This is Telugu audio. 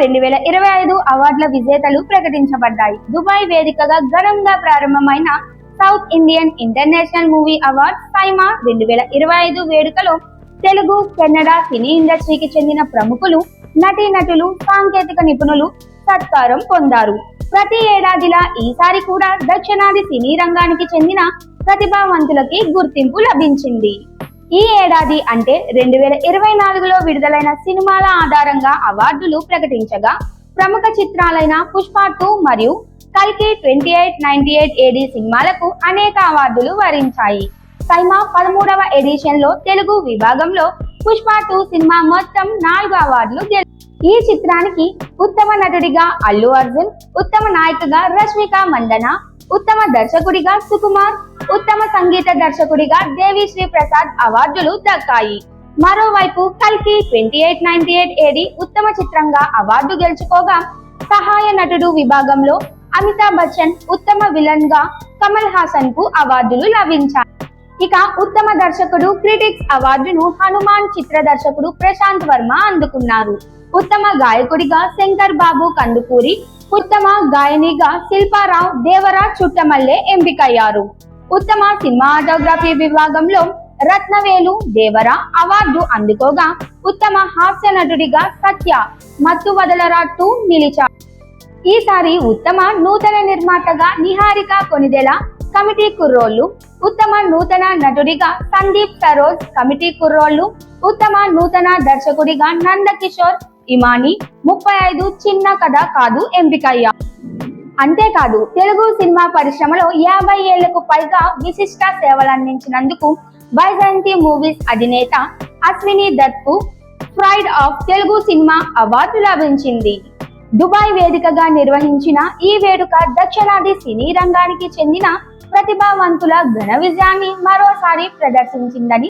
రెండు వేల ఇరవై ఐదు అవార్డుల విజేతలు ప్రకటించబడ్డాయి. దుబాయ్ వేదికగా ఘనంగా ప్రారంభమైన south Indian international movie award SIIMA రెండు వేల ఇరవై ఐదు వేడుకలో తెలుగు కన్నడ సినీ ఇండస్ట్రీకి చెందిన ప్రముఖులు నటీనటులు సాంకేతిక నిపుణులు సత్కారం పొందారు. ప్రతి ఏడాదిలా ఈసారి కూడా దక్షిణాది సినీ రంగానికి చెందిన ప్రతిభావంతులకి గుర్తింపు లభించింది. ఈ ఏడాది అంటే రెండు వేల ఇరవై నాలుగులో విడుదలైన సినిమాల ఆధారంగా అవార్డులు ప్రకటించగా ప్రముఖ చిత్రాలైన పుష్ప టూ మరియు కల్కి twenty eight ninety eight AD సినిమాలకు అనేక అవార్డులు వరించాయి. సైమా పదమూడవ ఎడిషన్లో తెలుగు విభాగంలో పుష్ప టూ సినిమా మొత్తం నాలుగు అవార్డులు ఈ చిత్రానికి ఉత్తమ నటుడిగా అల్లు అర్జున్ ఉత్తమ నాయకుగా రష్మిక మందన ఉత్తమ దర్శకుడిగా సుకుమార్ ఉత్తమ సంగీత దర్శకుడిగా దేవిశ్రీ ప్రసాద్ అవార్డులు దక్కాయి. మరోవైపు కల్కి twenty eight ninety eight AD ఉత్తమ చిత్రంగా అవార్డు గెలుచుకోగా సహాయ నటుడు విభాగంలో అమితాబ్ బచ్చన్ ఉత్తమ విలన్గా కమల్ హాసన్కు అవార్డులు లభించాయి. ఇక ఉత్తమ దర్శకుడు క్రిటిక్స్ అవార్డును హనుమాన్ చిత్ర దర్శకుడు ప్రశాంత్ వర్మ అందుకున్నారు. ఉత్తమ గాయకుడిగా శంకర్ బాబు కందుకూరి ఉత్తమ గాయనిగా శిల్పారావు దేవరా చుట్టమల్లె ఎంపికయ్యారు. ఉత్తమ సినిమాటోగ్రఫీ విభాగంలో రత్నవేలు దేవరా అవార్డు అందుకోగా ఉత్తమ హాస్య నటుడిగా సత్య మత్తు వదలరా టూ నిలిచారు. ఈసారి ఉత్తమ నూతన నిర్మాతగా నిహారిక కొనిదెల కమిటీ కుర్రోళ్ళు ఉత్తమ నూతన నటుడిగా సందీప్ సరోజ్ కమిటీ కుర్రోళ్ళు ఉత్తమ నూతన దర్శకుడిగా నందకిషోర్ ఇమాని ముప్పై ఐదు చిన్న కథ కాదు ఎంపికయ్యా. అంతేకాదు తెలుగు సినిమా పరిశ్రమలో యాభై ఏళ్ళకు పైగా విశిష్ట సేవలందించినందుకు వైజయంతి మూవీస్ అధినేత Ashwini దత్కు pride of Telugu cinema award లభించింది. దుబాయ్ వేదికగా నిర్వహించిన ఈ వేడుక దక్షిణాది సినీ రంగానికి చెందిన ప్రతిభావంతుల ఘన విజయాన్ని మరోసారి ప్రదర్శించిందని